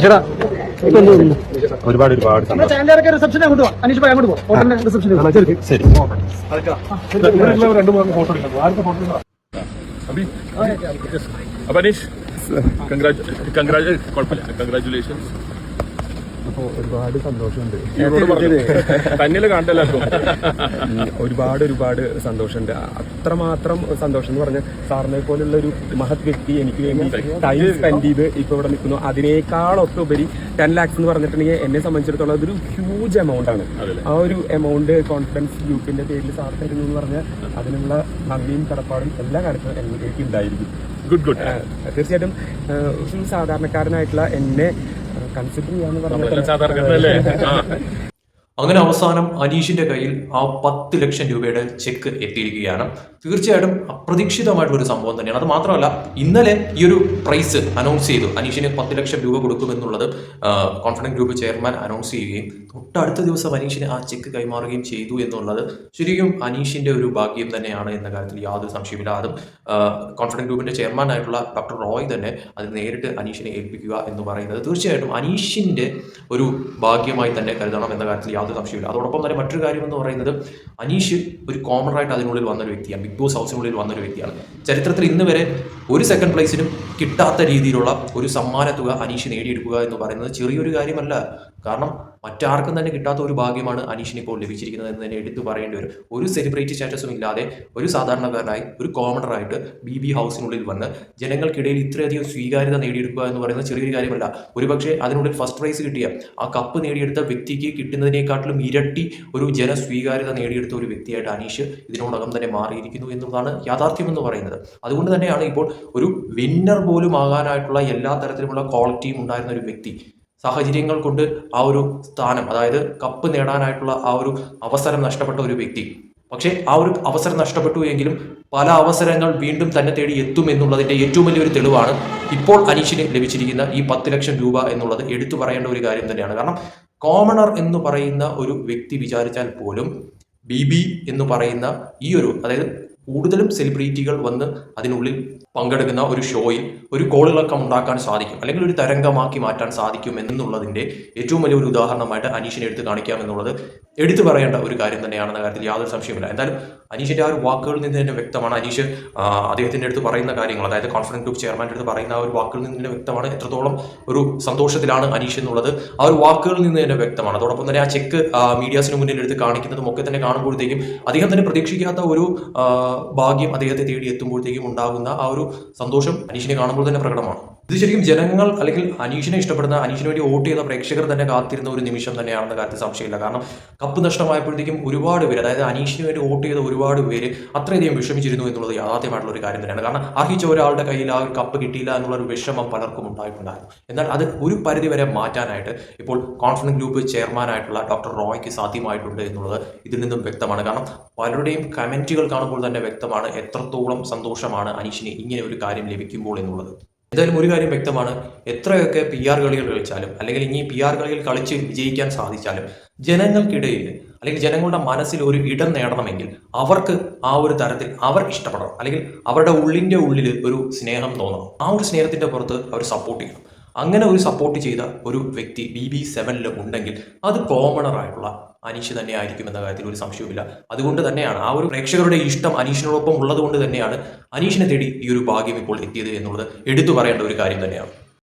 ചേട്ടാ ഇങ്ങോട്ട് ഒരുപാട് ഒരുപാട് റിസപ്ഷൻ അങ്ങോട്ട് പോവാം ശരി അപ്പൊ അനീഷ് കൺഗ്രാജ് കുഴപ്പമില്ല കൺഗ്രാറ്റുലേഷൻസ് അപ്പോൾ ഒരുപാട് സന്തോഷമുണ്ട്. പറഞ്ഞു തന്നിൽ കണ്ടല്ലോ ഒരുപാട് ഒരുപാട് സന്തോഷമുണ്ട്. അത്രമാത്രം സന്തോഷം എന്ന് പറഞ്ഞാൽ സാറിനെ പോലുള്ള ഒരു മഹത് വ്യക്തി എനിക്ക് വേണ്ടി ടൈം സ്പെൻഡ് ചെയ്ത് ഇപ്പൊ ഇവിടെ നിൽക്കുന്നു. അതിനേക്കാളൊക്കെ ഉപരി ടെൻ ലാക്സ് എന്ന് പറഞ്ഞിട്ടുണ്ടെങ്കിൽ എന്നെ സംബന്ധിച്ചിടത്തോളം അതൊരു ഹ്യൂജ് എമൗണ്ട് ആണ്. ആ ഒരു എമൗണ്ട് കോൺഫിഡൻസ് ഗ്രൂപ്പിന്റെ പേരിൽ സാർ തരുന്നു എന്ന് പറഞ്ഞാൽ അതിനുള്ള നന്ദിയും കടപ്പാടും എല്ലാ കാര്യത്തിലും എനിക്ക് ഉണ്ടായിരിക്കും ഗുഡ് ഗുഡ് തീർച്ചയായിട്ടും സാധാരണക്കാരനായിട്ടുള്ള എന്നെ കൺസിഡർ ചെയ്യാന്ന് ആ. അങ്ങനെ അവസാനം അനീഷിന്റെ കയ്യിൽ ആ പത്ത് ലക്ഷം രൂപയുടെ ചെക്ക് എത്തിയിരിക്കുകയാണ്. തീർച്ചയായിട്ടും അപ്രതീക്ഷിതമായിട്ടുള്ള ഒരു സംഭവം തന്നെയാണ്. അത് മാത്രമല്ല ഇന്നലെ ഈ ഒരു പ്രൈസ് അനൗൺസ് ചെയ്തു. അനീഷിന് പത്ത് ലക്ഷം രൂപ കൊടുക്കുമെന്നുള്ളത് കോൺഫിഡന്റ് ഗ്രൂപ്പ് ചെയർമാൻ അനൗൺസ് ചെയ്യുകയും തൊട്ടടുത്ത ദിവസം അനീഷിന് ആ ചെക്ക് കൈമാറുകയും ചെയ്തു എന്നുള്ളത് ശരിക്കും അനീഷിന്റെ ഒരു ഭാഗ്യം തന്നെയാണ് എന്ന കാര്യത്തിൽ യാതൊരു സംശയമില്ല അതും കോൺഫിഡന്റ് ഗ്രൂപ്പിന്റെ ചെയർമാൻ ആയിട്ടുള്ള ഡോക്ടർ റോയ് തന്നെ അത് നേരിട്ട് അനീഷിനെ ഏൽപ്പിക്കുക എന്ന് പറയുന്നത് തീർച്ചയായിട്ടും അനീഷിന്റെ ഒരു ഭാഗ്യമായി തന്നെ കരുതണം എന്ന കാര്യത്തിൽ യാതൊരു സംശയമില്ല അതോടൊപ്പം തന്നെ മറ്റൊരു കാര്യം എന്ന് പറയുന്നത് അനീഷ് ഒരു കോമൺ ആയിട്ട് അതിനുള്ളിൽ വന്നൊരു വ്യക്തിയാണ്. ബിഗ് ബോസ് ഹൗസിനുള്ളിൽ വന്നൊരു വ്യക്തിയാണ്. ചരിത്രത്തിൽ ഇന്ന് വരെ ഒരു സെക്കൻഡ് പ്ലേസിനും കിട്ടാത്ത രീതിയിലുള്ള ഒരു സമ്മാന തുക അനീഷ് നേടിയെടുക്കുക എന്ന് പറയുന്നത് ചെറിയൊരു കാര്യമല്ല. കാരണം മറ്റാർക്കും തന്നെ കിട്ടാത്ത ഒരു ഭാഗ്യമാണ് അനീഷിന് ഇപ്പോൾ ലഭിച്ചിരിക്കുന്നത് എന്ന് തന്നെ എടുത്തു പറയേണ്ടി വരും. ഒരു സെലിബ്രിറ്റി സ്റ്റാറ്റസും ഇല്ലാതെ ഒരു സാധാരണക്കാരനായി ഒരു കോമണറായിട്ട് ബി ബി ഹൗസിനുള്ളിൽ വന്ന് ജനങ്ങൾക്കിടയിൽ ഇത്രയധികം സ്വീകാര്യത നേടിയെടുക്കുക എന്ന് പറയുന്നത് ചെറിയൊരു കാര്യമല്ല. ഒരുപക്ഷെ അതിനുള്ളിൽ ഫസ്റ്റ് പ്രൈസ് കിട്ടിയ ആ കപ്പ് നേടിയെടുത്ത വ്യക്തിക്ക് കിട്ടുന്നതിനേക്കാട്ടിലും ഇരട്ടി ഒരു ജനസ്വീകാര്യത നേടിയെടുത്ത ഒരു വ്യക്തിയായിട്ട് അനീഷ് ഇതിനോടകം തന്നെ മാറിയിരിക്കുന്നു എന്നുള്ളതാണ് യാഥാർത്ഥ്യം എന്ന് പറയുന്നത്. അതുകൊണ്ട് തന്നെയാണ് ഇപ്പോൾ ഒരു വിന്നർ പോലും ആകാനായിട്ടുള്ള എല്ലാ തരത്തിലുമുള്ള ക്വാളിറ്റിയും ഉണ്ടായിരുന്ന ഒരു വ്യക്തി സാഹചര്യങ്ങൾ കൊണ്ട് ആ ഒരു സ്ഥാനം അതായത് കപ്പ് നേടാനായിട്ടുള്ള ആ ഒരു അവസരം നഷ്ടപ്പെട്ട ഒരു വ്യക്തി. പക്ഷേ ആ ഒരു അവസരം നഷ്ടപ്പെട്ടു എങ്കിലും പല അവസരങ്ങൾ വീണ്ടും തന്നെ തേടി എത്തും എന്നുള്ളതിന്റെ ഏറ്റവും വലിയൊരു തെളിവാണ് ഇപ്പോൾ അനീഷിന് ലഭിച്ചിരിക്കുന്ന ഈ പത്ത് ലക്ഷം രൂപ എന്നുള്ളത് എടുത്തു പറയേണ്ട ഒരു കാര്യം തന്നെയാണ്. കാരണം കോമണർ എന്ന് പറയുന്ന ഒരു വ്യക്തി വിചാരിച്ചാൽ പോലും ബി ബി എന്ന് പറയുന്ന ഈ ഒരു അതായത് കൂടുതലും സെലിബ്രിറ്റികൾ വന്ന് അതിനുള്ളിൽ പങ്കെടുക്കുന്ന ഒരു ഷോയിൽ ഒരു കോളിളക്കം ഉണ്ടാക്കാൻ സാധിക്കും. അല്ലെങ്കിൽ ഒരു തരംഗമാക്കി മാറ്റാൻ സാധിക്കും എന്നുള്ളതിന്റെ ഏറ്റവും വലിയ ഒരു ഉദാഹരണമായിട്ട് അനീഷിനെ എടുത്ത് കാണിക്കാം എന്നുള്ളത് എടുത്തു പറയേണ്ട ഒരു കാര്യം തന്നെയാണെന്ന കാര്യത്തിൽ യാതൊരു സംശയമില്ല എന്തായാലും അനീഷിന്റെ ആ ഒരു വാക്കുകളിൽ നിന്ന് തന്നെ വ്യക്തമാണ് അനീഷ് അദ്ദേഹത്തിന്റെ അടുത്ത് പറയുന്ന കാര്യങ്ങൾ. അതായത് കോൺഫിഡൻസ് ഗ്രൂപ്പ് ചെയർമാന്റെ അടുത്ത് പറയുന്ന ആ ഒരു വാക്കുകളിൽ നിന്ന് തന്നെ വ്യക്തമാണ്. എത്രത്തോളം ഒരു സന്തോഷത്തിലാണ് അനീഷ് എന്നുള്ളത് ആ ഒരു വാക്കുകളിൽ നിന്ന് തന്നെ വ്യക്തമാണ്. അതോടൊപ്പം തന്നെ ആ ചെക്ക് മീഡിയാസിന് മുന്നിൽ എടുത്ത് കാണിക്കുന്നതും ഒക്കെ തന്നെ കാണുമ്പോഴത്തേക്കും അദ്ദേഹം തന്നെ പ്രതീക്ഷിക്കാത്ത ഒരു ഭാഗ്യം അദ്ദേഹത്തെ തേടി എത്തുമ്പോഴത്തേക്കും ഉണ്ടാകുന്ന ആ ഒരു സന്തോഷം അനീഷിനെ കാണുമ്പോൾ തന്നെ പ്രകടമാണ്. ഇത് ശരിക്കും ജനങ്ങൾ അല്ലെങ്കിൽ അനീഷിനെ ഇഷ്ടപ്പെടുന്ന അനീഷിന് വേണ്ടി വോട്ട് ചെയ്ത പ്രേക്ഷകർ തന്നെ കാത്തിരുന്ന ഒരു നിമിഷം തന്നെയാണെന്ന കാര്യത്തിൽ സംശയമില്ല. കാരണം കപ്പ് നഷ്ടമായപ്പോഴത്തേക്കും ഒരുപാട് പേര് അതായത് അനീഷിന് വേണ്ടി വോട്ട് ചെയ്ത ഒരുപാട് പേര് അത്രയധികം വിഷമിച്ചിരുന്നു എന്നുള്ളത് യാഥാർത്ഥ്യമായിട്ടുള്ള ഒരു കാര്യം തന്നെയാണ്. കാരണം അർഹിച്ച ഒരാളുടെ കയ്യിൽ ആ ഒരു കപ്പ് കിട്ടിയില്ല എന്നുള്ള ഒരു വിഷമം പലർക്കും ഉണ്ടായിട്ടുണ്ടായിരുന്നു. എന്നാൽ അത് ഒരു പരിധി വരെ മാറ്റാനായിട്ട് ഇപ്പോൾ കോൺഫിഡൻസ് ഗ്രൂപ്പ് ചെയർമാനായിട്ടുള്ള ഡോക്ടർ റോയ്ക്ക് സാധ്യമായിട്ടുണ്ട് എന്നുള്ളത് ഇതിൽ നിന്നും വ്യക്തമാണ്. കാരണം പലരുടെയും കമന്റുകൾ കാണുമ്പോൾ തന്നെ വ്യക്തമാണ് എത്രത്തോളം സന്തോഷമാണ് അനീഷിന് ഇങ്ങനെ ഒരു കാര്യം ലഭിക്കുമ്പോൾ എന്നുള്ളത്. എന്തായാലും ഒരു കാര്യം വ്യക്തമാണ്. എത്രയൊക്കെ പി ആർ കളികൾ കളിച്ചാലും അല്ലെങ്കിൽ ഇനി പി ആർ കളികൾ കളിച്ച് വിജയിക്കാൻ സാധിച്ചാലും ജനങ്ങൾക്കിടയിൽ അല്ലെങ്കിൽ ജനങ്ങളുടെ മനസ്സിൽ ഒരു ഇടം നേടണമെങ്കിൽ അവർക്ക് ആ ഒരു തരത്തിൽ അവർ ഇഷ്ടപ്പെടണം. അല്ലെങ്കിൽ അവരുടെ ഉള്ളിന്റെ ഉള്ളിൽ ഒരു സ്നേഹം തോന്നണം. ആ ഒരു സ്നേഹത്തിന്റെ പുറത്ത് അവർ സപ്പോർട്ട് ചെയ്യണം. അങ്ങനെ ഒരു സപ്പോർട്ട് ചെയ്ത ഒരു വ്യക്തി ബി ബി സെവനിൽ ഉണ്ടെങ്കിൽ അത് കോമണർ ആയിട്ടുള്ള അനീഷ് തന്നെ ആയിരിക്കും എന്ന കാര്യത്തിൽ ഒരു സംശയവുമില്ല. അതുകൊണ്ട് തന്നെയാണ് ആ ഒരു പ്രേക്ഷകരുടെ ഇഷ്ടം അനീഷിനോടൊപ്പം ഉള്ളത് കൊണ്ട് തന്നെയാണ് അനീഷിനെ തേടി ഈ ഒരു ഭാഗ്യം ഇപ്പോൾ എത്തിയത് എന്നുള്ളത് എടുത്തു പറയേണ്ട ഒരു കാര്യം തന്നെയാണ്.